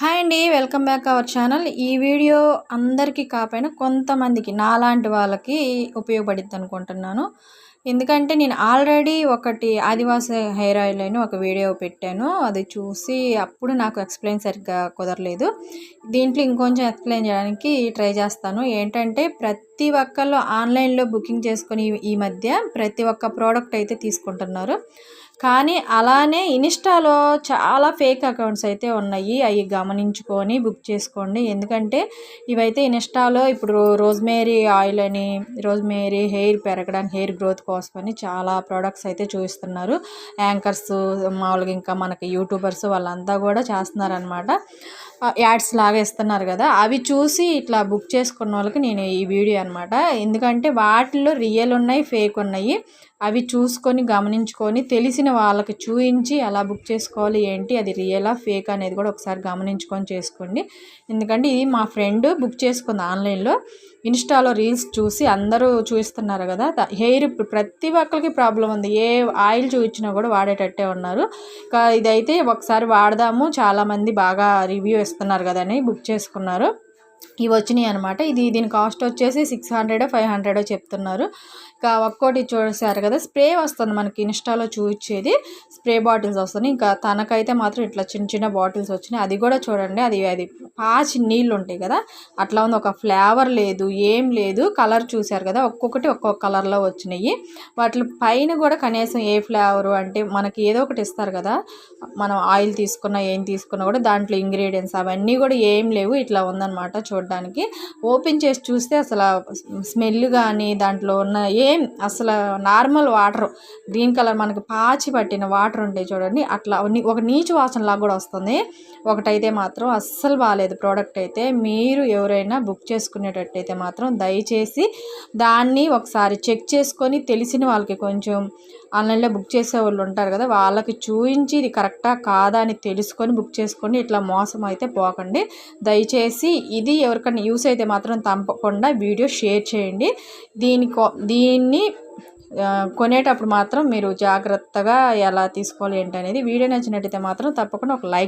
Hi అండి welcome back our channel. ఈ video అందరికీ కాకపోయినా కొంతమందికి నాలాంటి వాళ్ళకి ఉపయోగపడుద్ది అనుకుంటున్నాను. ఎందుకంటే నేను ఆల్రెడీ ఒకటి ఆదివాస హెయిర్ ఆయిల్ అని ఒక వీడియో పెట్టాను. అది చూసి అప్పుడు నాకు ఎక్స్ప్లెయిన్ సరిగ్గా కుదరలేదు. దీంట్లో ఇంకొంచెం ఎక్స్ప్లెయిన్ చేయడానికి ట్రై చేస్తాను. ఏంటంటే ప్రతి ప్రతి ఒక్కళ్ళు ఆన్లైన్లో బుకింగ్ చేసుకొని ఈ మధ్య ప్రతి ఒక్క ప్రోడక్ట్ అయితే తీసుకుంటున్నారు. కానీ అలానే ఇన్స్టాలో చాలా ఫేక్ అకౌంట్స్ అయితే ఉన్నాయి. అవి గమనించుకొని బుక్ చేసుకోండి. ఎందుకంటే ఇవైతే ఇన్స్టాలో ఇప్పుడు రోజ్మేరీ ఆయిల్ అని రోజ్మేరీ హెయిర్ పెరగడానికి హెయిర్ గ్రోత్ కోసమని చాలా ప్రోడక్ట్స్ అయితే చూపిస్తున్నారు. యాంకర్స్ మామూలుగా ఇంకా మనకి యూట్యూబర్స్ వాళ్ళంతా కూడా చేస్తున్నారనమాట యాడ్స్ లాగా ఇస్తున్నారు కదా. అవి చూసి ఇట్లా బుక్ చేసుకున్న వాళ్ళకి నేను ఈ వీడియో అనమాట ఎందుకంటే వాటిల్లో రియల్ ఉన్నాయి ఫేక్ ఉన్నాయి. అవి చూసుకొని గమనించుకొని తెలిసిన వాళ్ళకి చూపించి ఎలా బుక్ చేసుకోవాలి ఏంటి అది రియలా ఫేక్ అనేది కూడా ఒకసారి గమనించుకొని చేసుకోండి. ఎందుకంటే ఇది మా ఫ్రెండ్ బుక్ చేసుకుంది ఆన్లైన్లో. ఇన్స్టాలో రీల్స్ చూసి అందరూ చూపిస్తున్నారు కదా హెయిర్ ప్రతి ఒక్కరికి ప్రాబ్లం ఉంది. ఏ ఆయిల్ చూపించినా కూడా వాడేటట్టే ఉన్నారు. ఇదైతే ఒకసారి వాడదాము. చాలామంది బాగా రివ్యూ ఇస్తున్నారు కదా అని బుక్ చేసుకున్నారు. ఇవి వచ్చినాయి అనమాట ఇది దీని కాస్ట్ వచ్చేసి సిక్స్ హండ్రెడ్ ఫైవ్ హండ్రెడ్ చెప్తున్నారు. ఇంకా ఒక్కోటి చూసారు కదా స్ప్రే వస్తుంది మనకి ఇన్స్టాలో చూపించేది. స్ప్రే బాటిల్స్ వస్తుంది. ఇంకా తనకైతే మాత్రం ఇట్లా చిన్న చిన్న బాటిల్స్ వచ్చినాయి. అది కూడా చూడండి. అది అది పాచి నీళ్ళు ఉంటాయి కదా అట్లా ఉంది. ఒక ఫ్లేవర్ లేదు ఏం లేదు. కలర్ చూసారు కదా ఒక్కొక్కటి ఒక్కొక్క కలర్లో వచ్చినాయి. వాటి పైన కూడా కనీసం ఏ ఫ్లేవరు అంటే మనకి ఏదో ఒకటి ఇస్తారు కదా మనం ఆయిల్ తీసుకున్నా ఏం తీసుకున్నా కూడా దాంట్లో ఇంగ్రీడియంట్స్ అవన్నీ కూడా ఏం లేవు. ఇట్లా ఉందన్నమాట. చూడడానికి. ఓపెన్ చేసి చూస్తే అసలు స్మెల్ కానీ దాంట్లో ఉన్న ఏం అసలు నార్మల్ వాటర్ గ్రీన్ కలర్ మనకి పాచి పట్టిన వాటర్ ఉంటాయి చూడండి అట్లా ఒక నీచు వాసనలాగా కూడా వస్తుంది. ఒకటైతే మాత్రం అస్సలు బాగాలేదు ప్రోడక్ట్ అయితే. మీరు ఎవరైనా బుక్ చేసుకునేటట్టయితే మాత్రం దయచేసి దాన్ని ఒకసారి చెక్ చేసుకొని తెలిసిన వాళ్ళకి కొంచెం ఆన్లైన్లో బుక్ చేసే వాళ్ళు ఉంటారు కదా వాళ్ళకి చూపించి ఇది కరెక్టా కాదా అని తెలుసుకొని బుక్ చేసుకొని ఇట్లా మోసం అయితే పోకండి. దయచేసి ఇది ఎవరికైనా యూస్ అయితే మాత్రం తప్పకుండా వీడియో షేర్ చేయండి. దీని దీన్ని కొనేటప్పుడు మాత్రం మీరు జాగ్రత్తగా ఎలా తీసుకోవాలి ఏంటనేది వీడియో నచ్చినట్టయితే మాత్రం తప్పకుండా ఒక లైక్